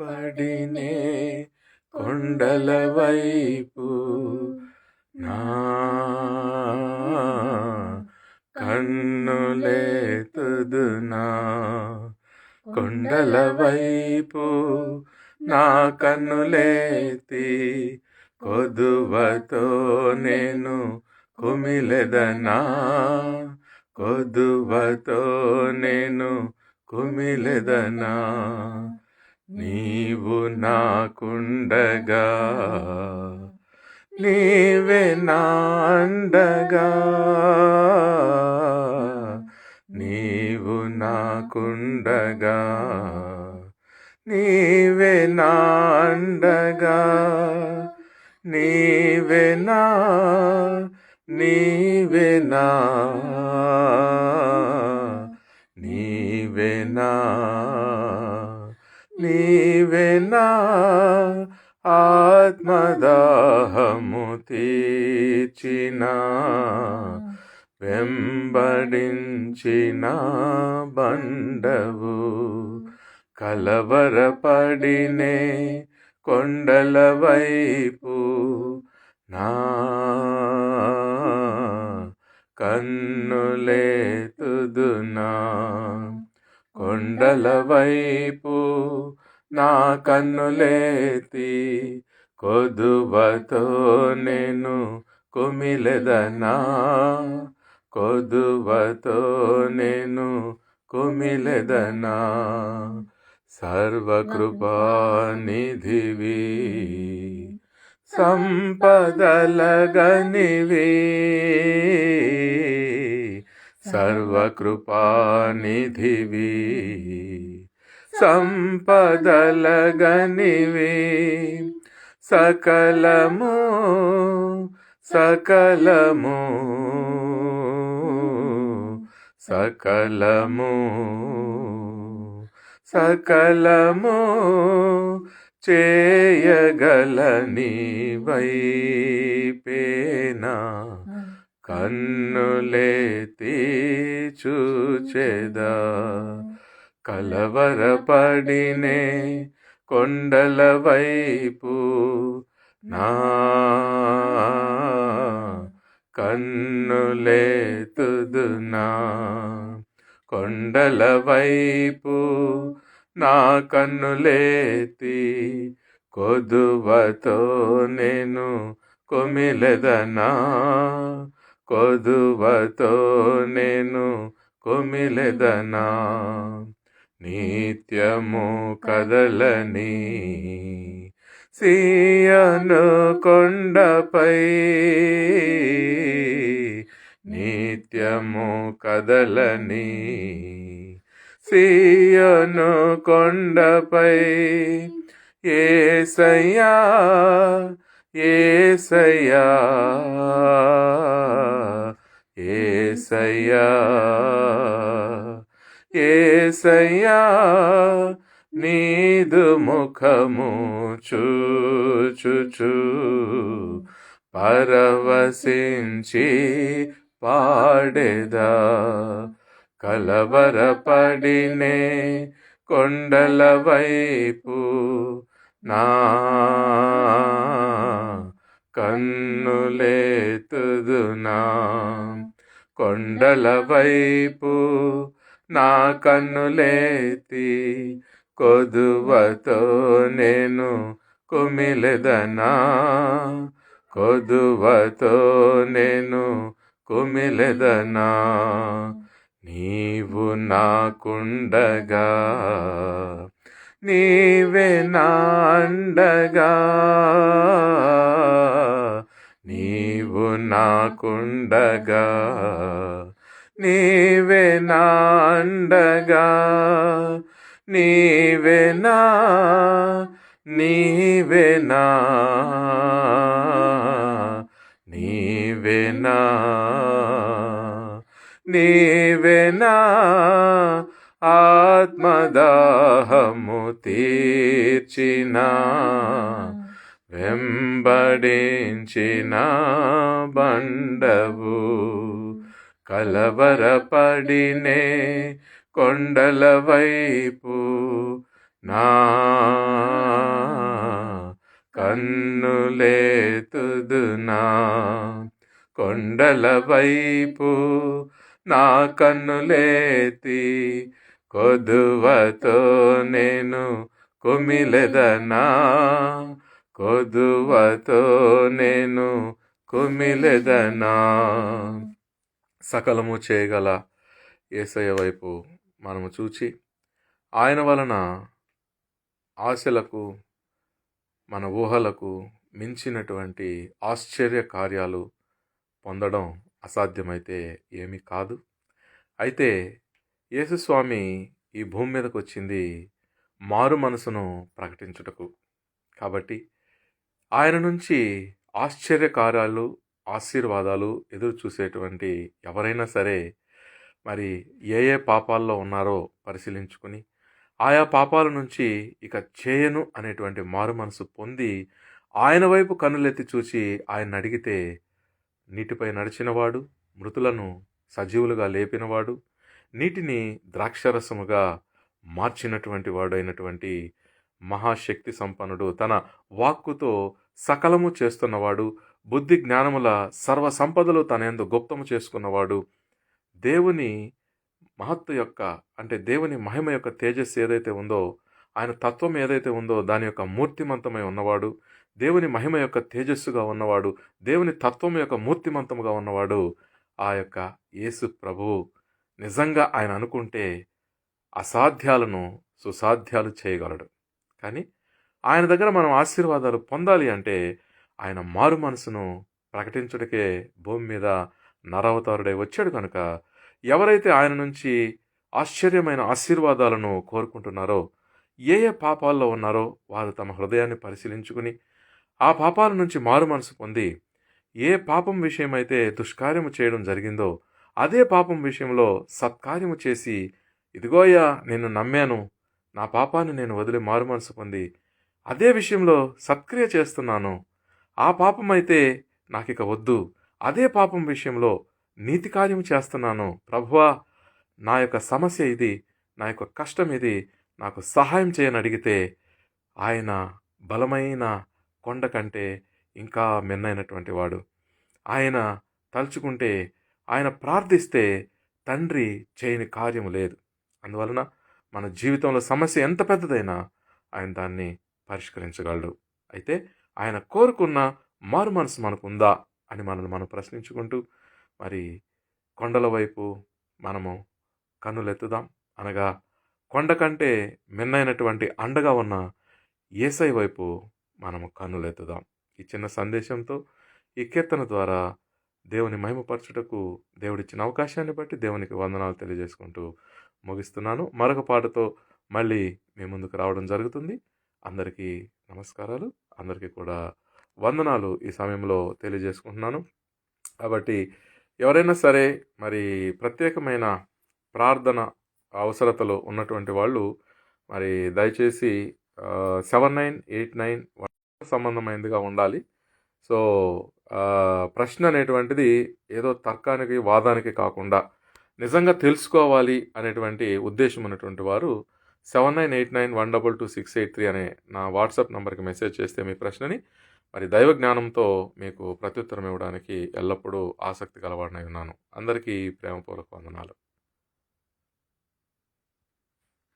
పడినే కొండల వైపు నా కన్నులేతుదునా కొండల వైపు నా కన్నులేతి కొదువతో నేను కుమిలెదనా? కొదువతో నేను కుమిలెదనా? నీవు నాకుండగా నీవే నా అండగా నీవు నాకుండగా నీవే నా అండగా నీవే నా నీవే నా నీవే నా. నీవేనా ఆత్మదాహము తీర్చిన వెంబడించిన బండవు. కలవరపడినే కొండల వైపు నా కన్నులే తుదునా. కొండల వైపు నా కన్నులేతి కొదువతో నేను కుమిలెదనా? కొదువతో నేను కుమిలెదనా? సర్వకృపానిధివి సంపదలగనివే సర్వకృపానిధివి సంపదలగనివి సకలము సకలము సకలము సకలము చేయగలని వైపేనా? కన్నులేతి చూచెదా కలవరపడినే కొండల వైపు నా కన్నులేతుదునా కొండల వైపు నా కన్నులేతి కొదువతో నేను కొమిలెదనా. కొదువతో నేను కొమిలెదనా? నిత్యము కదలని సీయను కొండపై నిత్యము కదలని సీయను కొండపై ఏసయ్యా ఏసయ్యా. ఏసయ్యా ఏసయ్యా నీదు ముఖము చూచుచు పరవశించి పాడెదా. కలవరపడినే కొండల వైపు నా కన్నులేతుదునా. కొండల వైపు నా కన్నులేతి కొదువతో నేను కుమిలెదనా? కొదువతో నేను కుమిలెదనా? నీవు నాకుండగా నీవే నా అండగా నీవు నాకుండగా నీవే నా అండగా నీవే నా నీవే నా నీవే నా నీవే నా ఆత్మదాహము తీర్చినా. వెంబడించిన బండవు కలవరపడినే కొండల వైపు నా కన్నులేతుదునా కొండల వైపు నా కన్నులేతి కొదువతో నేను కుమిలెదనా? కొదువతో నేను కుమిలెదనా? సకలము చేయగల ఏసయ్య వైపు మనము చూచి ఆయన వలన ఆశలకు మన ఊహలకు మించినటువంటి ఆశ్చర్య కార్యాలు పొందడం అసాధ్యమైతే ఏమీ కాదు. అయితే యేసుస్వామి ఈ భూమి మీదకు వచ్చింది మారు మనసును ప్రకటించుటకు. కాబట్టి ఆయన నుంచి ఆశ్చర్యకార్యాలు ఆశీర్వాదాలు ఎదురు చూసేటువంటి ఎవరైనా సరే మరి ఏ ఏ పాపాల్లో ఉన్నారో పరిశీలించుకుని ఆయా పాపాల నుంచి ఇక చేయను అనేటువంటి మారు మనసు పొంది ఆయన వైపు కన్నులెత్తి చూచి ఆయన అడిగితే నీటిపై నడిచినవాడు మృతులను సజీవులుగా లేపినవాడు నీటిని ద్రాక్షరసముగా మార్చినటువంటి వాడు అయినటువంటి మహాశక్తి సంపన్నుడు. తన వాక్కుతో సకలము చేస్తున్నవాడు బుద్ధి జ్ఞానముల సర్వ సంపదలు తనందు గుప్తము చేసుకున్నవాడు. దేవుని మహత్తు యొక్క అంటే దేవుని మహిమ యొక్క తేజస్సు ఏదైతే ఉందో ఆయన తత్వం ఏదైతే ఉందో దాని యొక్క మూర్తిమంతమై ఉన్నవాడు. దేవుని మహిమ యొక్క తేజస్సుగా ఉన్నవాడు దేవుని తత్వం యొక్క మూర్తిమంతముగా ఉన్నవాడు ఆ యొక్క యేసు ప్రభువు. నిజంగా ఆయన అనుకుంటే అసాధ్యాలను సుసాధ్యాలు చేయగలడు. కానీ ఆయన దగ్గర మనం ఆశీర్వాదాలు పొందాలి అంటే ఆయన మారు మనసును ప్రకటించుటకే భూమి మీద నరవతారుడై వచ్చాడు కనుక ఎవరైతే ఆయన నుంచి ఆశ్చర్యమైన ఆశీర్వాదాలను కోరుకుంటున్నారో ఏ ఏ పాపాల్లో ఉన్నారో వారు తమ హృదయాన్ని పరిశీలించుకుని ఆ పాపాల నుంచి మారు మనసు పొంది ఏ పాపం విషయమైతే దుష్కార్యము చేయడం జరిగిందో అదే పాపం విషయంలో సత్కార్యము చేసి ఇదిగోయ్యా నేను నమ్మాను నా పాపాన్ని నేను వదిలి మారుమనసు పొంది అదే విషయంలో సత్క్రియ చేస్తున్నాను. ఆ పాపం అయితే నాకిక వద్దు. అదే పాపం విషయంలో నీతి కార్యం చేస్తున్నాను. ప్రభువా నా యొక్క సమస్య ఇది నా యొక్క కష్టం ఇది నాకు సహాయం చేయని అడిగితే ఆయన బలమైన కొండ కంటే ఇంకా మిన్నైనటువంటి వాడు. ఆయన తలుచుకుంటే ఆయన ప్రార్థిస్తే తండ్రి చేయని కార్యము లేదు. అందువలన మన జీవితంలో సమస్య ఎంత పెద్దదైనా ఆయన దాన్ని పరిష్కరించగలడు. అయితే ఆయన కోరుకున్న మారు మనసు మనకు ఉందా అని మనల్ని మనం ప్రశ్నించుకుంటూ మరి కొండల వైపు మనము కన్నులెత్తుదాం. అనగా కొండ కంటే మిన్నైనటువంటి అండగా ఉన్న ఏసై వైపు మనము కన్నులెత్తుదాం. ఈ చిన్న సందేశంతో ఈ కీర్తన ద్వారా దేవుని మహిమపరచుటకు దేవుడిచ్చిన అవకాశాన్ని బట్టి దేవునికి వందనాలు తెలియజేసుకుంటూ ముగిస్తున్నాను. మరొక పాటతో మళ్ళీ మీ ముందుకు రావడం జరుగుతుంది. అందరికీ నమస్కారాలు. అందరికీ కూడా వందనాలు ఈ సమయంలో తెలియజేసుకుంటున్నాను. కాబట్టి ఎవరైనా సరే మరి ప్రత్యేకమైన ప్రార్థన అవసరతలు ఉన్నటువంటి వాళ్ళు మరి దయచేసి సెవెన్ నైన్ ఎయిట్ నైన్ సంబంధమైనదిగా ఉండాలి. సో ప్రశ్న అనేటువంటిది ఏదో తర్కానికి వాదానికి కాకుండా నిజంగా తెలుసుకోవాలి అనేటువంటి ఉద్దేశం ఉన్నటువంటి వారు seven nine eight nine one double two six eight three అనే నా వాట్సాప్ నంబర్కి మెసేజ్ చేస్తే మీ ప్రశ్నని మరి దైవ జ్ఞానంతో మీకు ప్రత్యుత్తరం ఇవ్వడానికి ఎల్లప్పుడూ ఆసక్తి కలవాడినై ఉన్నాను. అందరికీ ప్రేమపూర్వక వందనాలు.